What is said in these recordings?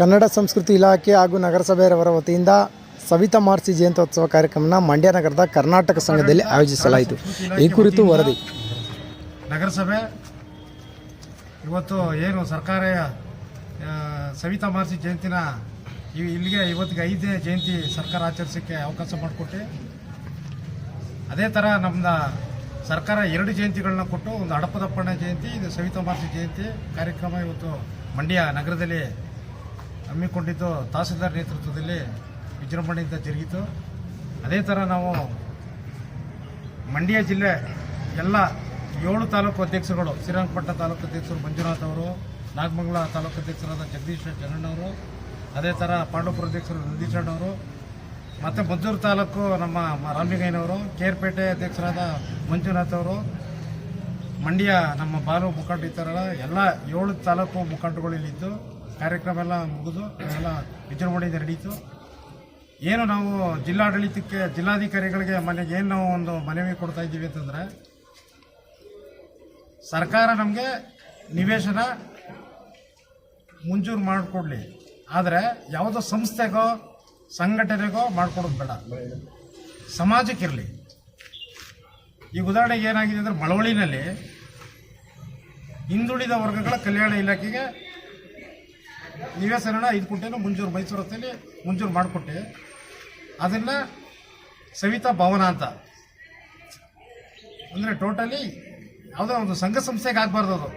ಕನ್ನಡ ಸಂಸ್ಕೃತಿ ಇಲಾಖೆ ಹಾಗೂ ನಗರಸಭೆಯವರ ವತಿಯಿಂದ ಸವಿತಾ ಮಾರ್ಸಿ ಜಯಂತ್ಯೋತ್ಸವ ಕಾರ್ಯಕ್ರಮನ ಮಂಡ್ಯ ನಗರದ ಕರ್ನಾಟಕ ಸಂಘದಲ್ಲಿ ಆಯೋಜಿಸಲಾಯಿತು. ಈ ಕುರಿತು ವರದಿ. ನಗರಸಭೆ ಇವತ್ತು ಏನು ಸರ್ಕಾರ ಸವಿತಾ ಮಾರ್ಸಿ ಜಯಂತಿನ ಇಲ್ಲಿಗೆ ಇವತ್ತಿಗೆ ಐದನೇ ಜಯಂತಿ ಸರ್ಕಾರ ಆಚರಿಸೋಕ್ಕೆ ಅವಕಾಶ ಮಾಡಿಕೊಟ್ಟು, ಅದೇ ಥರ ನಮ್ಮದ ಸರ್ಕಾರ ಎರಡು ಜಯಂತಿಗಳನ್ನ ಕೊಟ್ಟು ಒಂದು ಹಡಪದಪ್ಪಣ್ಣ ಜಯಂತಿ, ಇದು ಸವಿತಾ ಮಾರ್ಸಿ ಜಯಂತಿ ಕಾರ್ಯಕ್ರಮ ಇವತ್ತು ಮಂಡ್ಯ ನಗರದಲ್ಲಿ ಹಮ್ಮಿಕೊಂಡಿದ್ದು ತಹಸೀಲ್ದಾರ್ ನೇತೃತ್ವದಲ್ಲಿ ವಿಜೃಂಭಣೆಯಿಂದ ಜರುಗಿತು. ಅದೇ ಥರ ನಾವು ಮಂಡ್ಯ ಜಿಲ್ಲೆ ಎಲ್ಲ ಏಳು ತಾಲೂಕು ಅಧ್ಯಕ್ಷರುಗಳು ಶ್ರೀರಂಗಪಟ್ಟಣ ತಾಲೂಕು ಅಧ್ಯಕ್ಷರು ಮಂಜುನಾಥ್ ಅವರು, ನಾಗಮಂಗಲ ತಾಲೂಕು ಅಧ್ಯಕ್ಷರಾದ ಜಗದೀಶ್ ಜನಣ್ಣವರು ಅದೇ ಥರ ಪಾಂಡವಪುರ ಅಧ್ಯಕ್ಷರು ನಂದೀಶಣ್ಣ ಅವರು, ಮತ್ತು ಮದ್ದೂರು ತಾಲೂಕು ನಮ್ಮ ರಾಮಲಿಂಗಯ್ಯನವರು ಕೇರ್ಪೇಟೆ ಅಧ್ಯಕ್ಷರಾದ ಮಂಜುನಾಥ್ ಅವರು, ಮಂಡ್ಯ ನಮ್ಮ ಬಾಲು ಮುಖಂಡ ಇದ್ದಾರಲ್ಲ, ಎಲ್ಲ ಏಳು ತಾಲೂಕು ಮುಖಂಡಗಳು ಇಲ್ಲಿದ್ದು. ಕಾರ್ಯಕ್ರಮ ಎಲ್ಲ ಮುಗಿದು ಎಲ್ಲ ವಿಜೃಂಭಣೆಯಿಂದ ನಡೀತು ಏನು ನಾವು ಜಿಲ್ಲಾಡಳಿತಕ್ಕೆ, ಜಿಲ್ಲಾಧಿಕಾರಿಗಳಿಗೆ ಮನೆಗೆ ಏನು ನಾವು ಒಂದು ಮನವಿ ಕೊಡ್ತಾ ಇದ್ದೀವಿ ಅಂತಂದರೆ, ಸರ್ಕಾರ ನಮಗೆ ನಿವೇಶನ ಮಂಜೂರು ಮಾಡಿಕೊಡ್ಲಿ. ಆದರೆ ಯಾವುದೋ ಸಂಸ್ಥೆಗೋ, ಸಂಘಟನೆಗೋ ಮಾಡಿಕೊಡೋದು ಬೇಡ. ಸಮಾಜಕ್ಕಿರಲಿ ಈಗ ಉದಾಹರಣೆಗೆ ಏನಾಗಿದೆ ಅಂದರೆ ಮಳವಳ್ಳಿನಲ್ಲಿ ಹಿಂದುಳಿದ ವರ್ಗಗಳ ಕಲ್ಯಾಣ ಇಲಾಖೆಗೆ ನಿವೇಶನ ಐದು ಕುಂಟೆನು ಮುಂಜೂರು ಮೈಸೂರು ರಸ್ತೆಯಲ್ಲಿ ಮುಂಜೂರು ಮಾಡಿಕೊಟ್ಟೆ. ಅದನ್ನು ಸವಿತಾ ಭವನ ಅಂತ. ಅಂದರೆ ಟೋಟಲಿ ಯಾವುದೋ ಒಂದು ಸಂಘ ಸಂಸ್ಥೆಗೆ ಆಗಬಾರ್ದು ಅದು.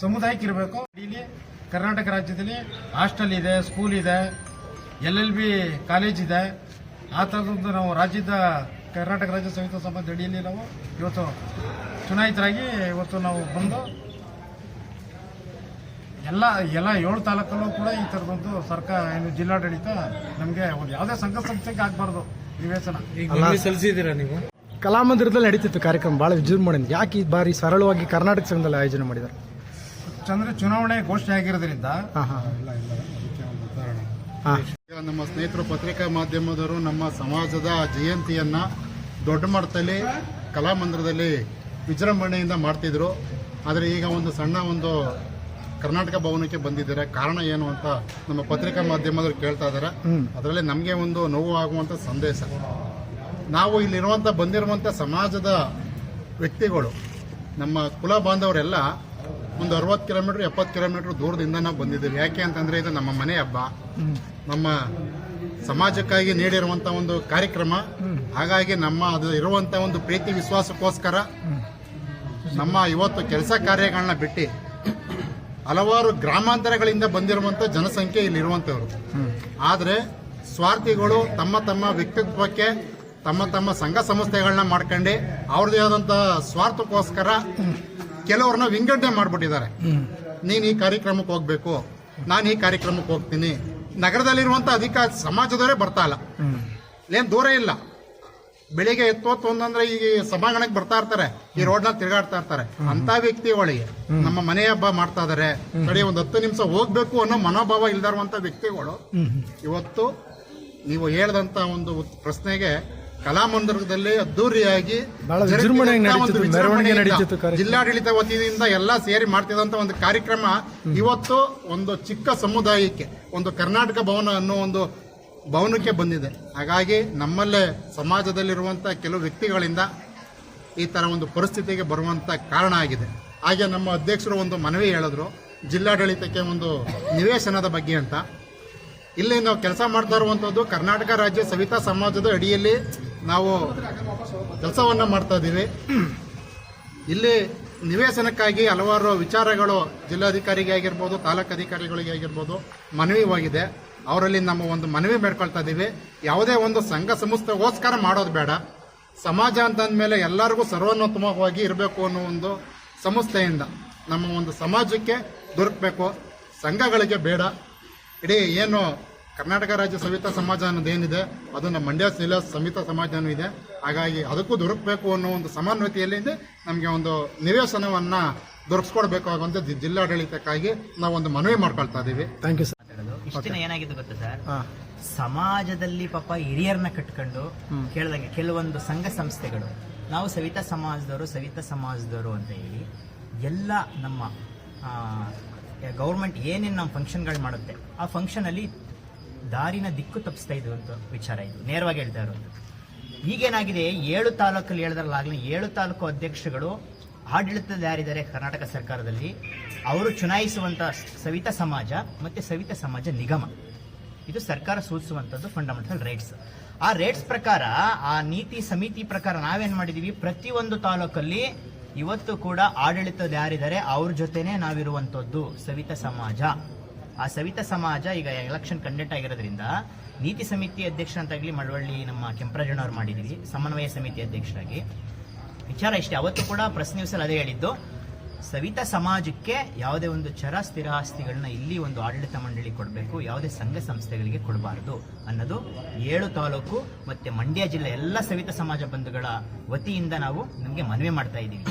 ಸಮುದಾಯಕ್ಕೆ ಇರಬೇಕು. ಇಲ್ಲಿ ಕರ್ನಾಟಕ ರಾಜ್ಯದಲ್ಲಿ ಹಾಸ್ಟೆಲ್ ಇದೆ ಸ್ಕೂಲ್ ಇದೆ, ಎಲ್ ಎಲ್ ಬಿ ಕಾಲೇಜ್ ಇದೆ. ಆ ಥರದೊಂದು ನಾವು ರಾಜ್ಯದ ಕರ್ನಾಟಕ ರಾಜ್ಯ ಸಂಯುಕ್ತ ಸಮಾಜ ಅಡಿಯಲ್ಲಿ ನಾವು ಇವತ್ತು ಚುನಾಯಿತರಾಗಿ ಇವತ್ತು ನಾವು ಬಂದು ಎಲ್ಲ ಎಲ್ಲ ಏಳು ತಾಲೂಕಲ್ಲೂ ಕೂಡ ಈ ಥರದೊಂದು ಸರ್ಕಾರ ಏನು ಜಿಲ್ಲಾಡಳಿತ ನಮಗೆ ಒಂದು ಯಾವುದೇ ಸಂಘ ಸಂಸ್ಥೆಗೆ ಆಗಬಾರ್ದು ನಿವೇಶನ ಸಲ್ಲಿಸಿದ್ದೀರಾ ನೀವು? ಕಲಾಮಂದಿರದಲ್ಲಿ ನಡೀತಿತ್ತು ಕಾರ್ಯಕ್ರಮ ಭಾಳ ವಿಜೃಂಭಣೆ ಯಾಕೆ ಈ ಬಾರಿ ಸರಳವಾಗಿ ಕರ್ನಾಟಕ ಸಂಘದಲ್ಲಿ ಆಯೋಜನೆ ಮಾಡಿದ್ದಾರೆ? ಚಂದ್ರ ಚುನಾವಣೆ ಘೋಷಣೆ ಆಗಿರೋದ್ರಿಂದ. ನಮ್ಮ ಸ್ನೇಹಿತರು ಪತ್ರಿಕಾ ಮಾಧ್ಯಮದವರು ನಮ್ಮ ಸಮಾಜದ ಜಯಂತಿಯನ್ನ ದೊಡ್ಡ ಮಟ್ಟದಲ್ಲಿ ಕಲಾಮಂದಿರದಲ್ಲಿ ವಿಜೃಂಭಣೆಯಿಂದ ಮಾಡ್ತಿದ್ರು. ಆದರೆ ಈಗ ಒಂದು ಸಣ್ಣ ಒಂದು ಕರ್ನಾಟಕ ಭವನಕ್ಕೆ ಬಂದಿದ್ದಾರೆ. ಕಾರಣ ಏನು ಅಂತ ನಮ್ಮ ಪತ್ರಿಕಾ ಮಾಧ್ಯಮದವರು ಕೇಳ್ತಾ ಇದ್ದಾರೆ ಅದರಲ್ಲಿ ನಮಗೆ ಒಂದು ನೋವು ಆಗುವಂಥ ಸಂದೇಶ. ನಾವು ಇಲ್ಲಿರುವಂಥ ಬಂದಿರುವಂಥ ಸಮಾಜದ ವ್ಯಕ್ತಿಗಳು ನಮ್ಮ ಕುಲ ಬಾಂಧವರೆಲ್ಲ ಒಂದು ಅರವತ್ತು ಕಿಲೋಮೀಟರ್ ಎಪ್ಪತ್ತು ಕಿಲೋಮೀಟರ್ ದೂರದಿಂದ ನಾವು ಬಂದಿದ್ದೀವಿ. ಯಾಕೆ ಅಂತಂದ್ರೆ ಇದು ನಮ್ಮ ಮನೆ ಹಬ್ಬ. ನಮ್ಮ ಸಮಾಜಕ್ಕಾಗಿ ನೀಡಿರುವಂತ ಒಂದು ಕಾರ್ಯಕ್ರಮ. ಹಾಗಾಗಿ ನಮ್ಮ ಅದು ಇರುವಂತ ಒಂದು ಪ್ರೀತಿ ವಿಶ್ವಾಸಕ್ಕೋಸ್ಕರ ನಮ್ಮ ಇವತ್ತು ಕೆಲಸ ಕಾರ್ಯಗಳನ್ನ ಬಿಟ್ಟು ಹಲವಾರು ಗ್ರಾಮಾಂತರಗಳಿಂದ ಬಂದಿರುವಂತ ಜನಸಂಖ್ಯೆ ಇಲ್ಲಿ ಆದರೆ ಆದ್ರೆ ಸ್ವಾರ್ಥಿಗಳು ತಮ್ಮ ತಮ್ಮ ವ್ಯಕ್ತಿತ್ವಕ್ಕೆ ತಮ್ಮ ತಮ್ಮ ಸಂಘ ಸಂಸ್ಥೆಗಳನ್ನ ಮಾಡ್ಕೊಂಡು ಅವ್ರದೇ ಆದಂತ ಸ್ವಾರ್ಥಕ್ಕೋಸ್ಕರ ಕೆಲವ್ರನ್ನ ವಿಂಗಡಣೆ ಮಾಡ್ಬಿಟ್ಟಿದ್ದಾರೆ. ನೀನ್ ಈ ಕಾರ್ಯಕ್ರಮಕ್ಕೆ ಹೋಗ್ಬೇಕು ನಾನು ಈ ಕಾರ್ಯಕ್ರಮಕ್ಕೆ ಹೋಗ್ತೀನಿ. ನಗರದಲ್ಲಿರುವಂತ ಅಧಿಕಾರ ಸಮಾಜದವರೇ ಬರ್ತಾ ಇಲ್ಲ. ಏನ್ ದೂರ ಇಲ್ಲ. ಬೆಳಿಗ್ಗೆ ಎತ್ತೊತ್ತು ಒಂದಂದ್ರೆ ಈಗ ಸಭಾಂಗಣಕ್ಕೆ ಬರ್ತಾ ಇರ್ತಾರೆ ಈ ರೋಡ್ನಲ್ಲಿ ತಿರುಗಾಡ್ತಾ ಇರ್ತಾರೆ. ಅಂತ ವ್ಯಕ್ತಿ ವ್ಯಕ್ತಿಗಳಿಗೆ ನಮ್ಮ ಮನೆ ಹಬ್ಬ ಮಾಡ್ತಾ ಇದಾರೆ. ಕಡೆ ಒಂದು ಹತ್ತು ನಿಮಿಷ ಹೋಗ್ಬೇಕು ಅನ್ನೋ ಮನೋಭಾವ ಇಲ್ದಿರುವಂತ ವ್ಯಕ್ತಿಗಳು ಇವತ್ತು ನೀವು ಹೇಳ್ದಂತ ಒಂದು ಪ್ರಶ್ನೆಗೆ ಕಲಾಮಂದಿರದಲ್ಲಿ ಅದ್ದೂರಿಯಾಗಿ. ಜಿಲ್ಲಾಡಳಿತ ವತಿಯಿಂದ ಎಲ್ಲ ಸೇರಿ ಮಾಡ್ತಿದಂತ ಒಂದು ಕಾರ್ಯಕ್ರಮ ಇವತ್ತು ಒಂದು ಚಿಕ್ಕ ಸಮುದಾಯಕ್ಕೆ ಒಂದು ಕರ್ನಾಟಕ ಭವನ ಅನ್ನೋ ಒಂದು ಭವನಕ್ಕೆ ಬಂದಿದೆ. ಹಾಗಾಗಿ ನಮ್ಮಲ್ಲೇ ಸಮಾಜದಲ್ಲಿರುವಂಥ ಕೆಲವು ವ್ಯಕ್ತಿಗಳಿಂದ ಈ ಥರ ಒಂದು ಪರಿಸ್ಥಿತಿಗೆ ಬರುವಂಥ ಕಾರಣ ಆಗಿದೆ. ಹಾಗೆ ನಮ್ಮ ಅಧ್ಯಕ್ಷರು ಒಂದು ಮನವಿ ಹೇಳಿದ್ರು, ಜಿಲ್ಲಾಡಳಿತಕ್ಕೆ ಒಂದು ನಿವೇಶನದ ಬಗ್ಗೆ ಅಂತ. ಇಲ್ಲಿ ನಾವು ಕೆಲಸ ಮಾಡ್ತಾ ಇರುವಂಥದ್ದು ಕರ್ನಾಟಕ ರಾಜ್ಯ ಸವಿತಾ ಸಮಾಜದ ಅಡಿಯಲ್ಲಿ ನಾವು ಕೆಲಸವನ್ನು ಮಾಡ್ತಾ ಇದ್ದೀವಿ. ಇಲ್ಲಿ ನಿವೇಶನಕ್ಕಾಗಿ ಹಲವಾರು ವಿಚಾರಗಳು ಜಿಲ್ಲಾಧಿಕಾರಿಗೆ ಆಗಿರ್ಬೋದು, ತಾಲೂಕು ಅಧಿಕಾರಿಗಳಿಗೆ ಆಗಿರ್ಬೋದು ಮನವಿ ಹೋಗಿದೆ ಅವರಲ್ಲಿ ನಮ್ಮ ಒಂದು ಮನವಿ ಬೇಡ್ಕೊಳ್ತಾ ಇದ್ದೀವಿ ಯಾವುದೇ ಒಂದು ಸಂಘ ಸಂಸ್ಥೆಗೋಸ್ಕರ ಮಾಡೋದು ಬೇಡ. ಸಮಾಜ ಅಂತ ಅಂದಮೇಲೆ ಎಲ್ಲರಿಗೂ ಸರ್ವೋನ್ನತಮವಾಗಿ ಇರಬೇಕು ಅನ್ನೋ ಒಂದು ಸಂಸ್ಥೆಯಿಂದ ನಮ್ಮ ಒಂದು ಸಮಾಜಕ್ಕೆ ದೊರಕಬೇಕು. ಸಂಘಗಳಿಗೆ ಬೇಡ. ಇಡೀ ಏನು ಕರ್ನಾಟಕ ರಾಜ್ಯ ಸವಿತಾ ಸಮಾಜ ಅನ್ನೋದೇನಿದೆ ಅದು ನಮ್ಮ ಮಂಡ್ಯ ಜಿಲ್ಲಾ ಸಮಿತ ಸಮಾಜನೂ ಇದೆ. ಹಾಗಾಗಿ ಅದಕ್ಕೂ ದೊರಕಬೇಕು ಅನ್ನೋ ಒಂದು ಸಮಾನತೆಯಲ್ಲಿದೆ ನಮಗೆ ಒಂದು ನಿವೇಶನವನ್ನು ದೊರಕಿಸ್ಕೊಡ್ಬೇಕಾಗುವಂಥ ಜಿಲ್ಲಾಡಳಿತಕ್ಕಾಗಿ ನಾವು ಒಂದು ಮನವಿ ಮಾಡ್ಕೊಳ್ತಾ ಇದ್ದೀವಿ ಥ್ಯಾಂಕ್ ಯು ಸರ್ ದಿನ ಏನಾಗಿದೆ ಗೊತ್ತಾ ಸರ್? ಸಮಾಜದಲ್ಲಿ ಪಾಪ ಹಿರಿಯರನ್ನ ಕಟ್ಕೊಂಡು ಕೇಳ್ದಂಗೆ ಕೆಲವೊಂದು ಸಂಘ ಸಂಸ್ಥೆಗಳು. ನಾವು ಸವಿತಾ ಸಮಾಜದವರು ಸವಿತಾ ಸಮಾಜದವರು ಅಂತ ಹೇಳಿ ಎಲ್ಲ ನಮ್ಮ ಗೌರ್ಮೆಂಟ್ ಏನೇನು ನಮ್ಮ ಫಂಕ್ಷನ್ಗಳು ಮಾಡುತ್ತೆ ಆ ಫಂಕ್ಷನ್ ಅಲ್ಲಿ ದಾರಿನ ದಿಕ್ಕು ತಪ್ಪಿಸ್ತಾ ಇದ್ರು ಅಂತ ವಿಚಾರ ಇದು. ನೇರವಾಗಿ ಹೇಳ್ತಾ ಇರೋದು. ಈಗೇನಾಗಿದೆ ಏಳು ತಾಲೂಕಲ್ಲಿ ಹೇಳಿದ್ರಲ್ಲಾಗಲಿ ಏಳು ತಾಲೂಕು ಅಧ್ಯಕ್ಷಗಳು ಆಡಳಿತದ ಯಾರಿದ್ದಾರೆ? ಕರ್ನಾಟಕ ಸರ್ಕಾರದಲ್ಲಿ. ಅವರು ಚುನಾಯಿಸುವಂತ ಸವಿತಾ ಸಮಾಜ ಮತ್ತೆ ಸವಿತಾ ಸಮಾಜ ನಿಗಮ. ಇದು ಸರ್ಕಾರ ಸೂಚಿಸುವಂತದ್ದು ಫಂಡಮೆಂಟಲ್ ರೈಟ್ಸ್ ಆ ರೇಟ್ಸ್ ಪ್ರಕಾರ, ಆ ನೀತಿ ಸಮಿತಿ ಪ್ರಕಾರ ನಾವೇನ್ ಮಾಡಿದೀವಿ? ಪ್ರತಿಯೊಂದು ತಾಲೂಕಲ್ಲಿ ಇವತ್ತು ಕೂಡ ಆಡಳಿತದ ಯಾರಿದ್ದಾರೆ? ಅವ್ರ ಜೊತೆನೆ ನಾವಿರುವಂತದ್ದು ಸವಿತಾ ಸಮಾಜ. ಆ ಸವಿತಾ ಸಮಾಜ ಈಗ ಎಲೆಕ್ಷನ್ ಕಂಡಕ್ಟ್ ಆಗಿರೋದ್ರಿಂದ ನೀತಿ ಸಮಿತಿ ಅಧ್ಯಕ್ಷರಂತಾಗಲಿ ಮಳವಳ್ಳಿ ನಮ್ಮ ಕೆಂಪರಾಜಣ್ಣವ್ರು ಮಾಡಿದೀವಿ. ಸಮನ್ವಯ ಸಮಿತಿ ಅಧ್ಯಕ್ಷರಾಗಿ. ವಿಚಾರ ಇಷ್ಟೇ. ಅವತ್ತು ಕೂಡ ಪ್ರೆಸ್ ನ್ಯೂಸ್ ಅದೇ ಹೇಳಿದ್ದು. ಸವಿತಾ ಸಮಾಜಕ್ಕೆ ಯಾವುದೇ ಒಂದು ಚರ ಸ್ಥಿರ ಆಸ್ತಿಗಳನ್ನ ಇಲ್ಲಿ ಒಂದು ಆಡಳಿತ ಮಂಡಳಿ ಕೊಡಬೇಕು, ಯಾವುದೇ ಸಂಘ ಸಂಸ್ಥೆಗಳಿಗೆ ಕೊಡಬಾರದು ಅನ್ನೋದು ಏಳು ತಾಲೂಕು ಮತ್ತೆ ಮಂಡ್ಯ ಜಿಲ್ಲೆ ಎಲ್ಲ ಸವಿತಾ ಸಮಾಜ ಬಂಧುಗಳ ವತಿಯಿಂದ ನಾವು ನಿಮಗೆ ಮನವಿ ಮಾಡ್ತಾ ಇದ್ದೀವಿ.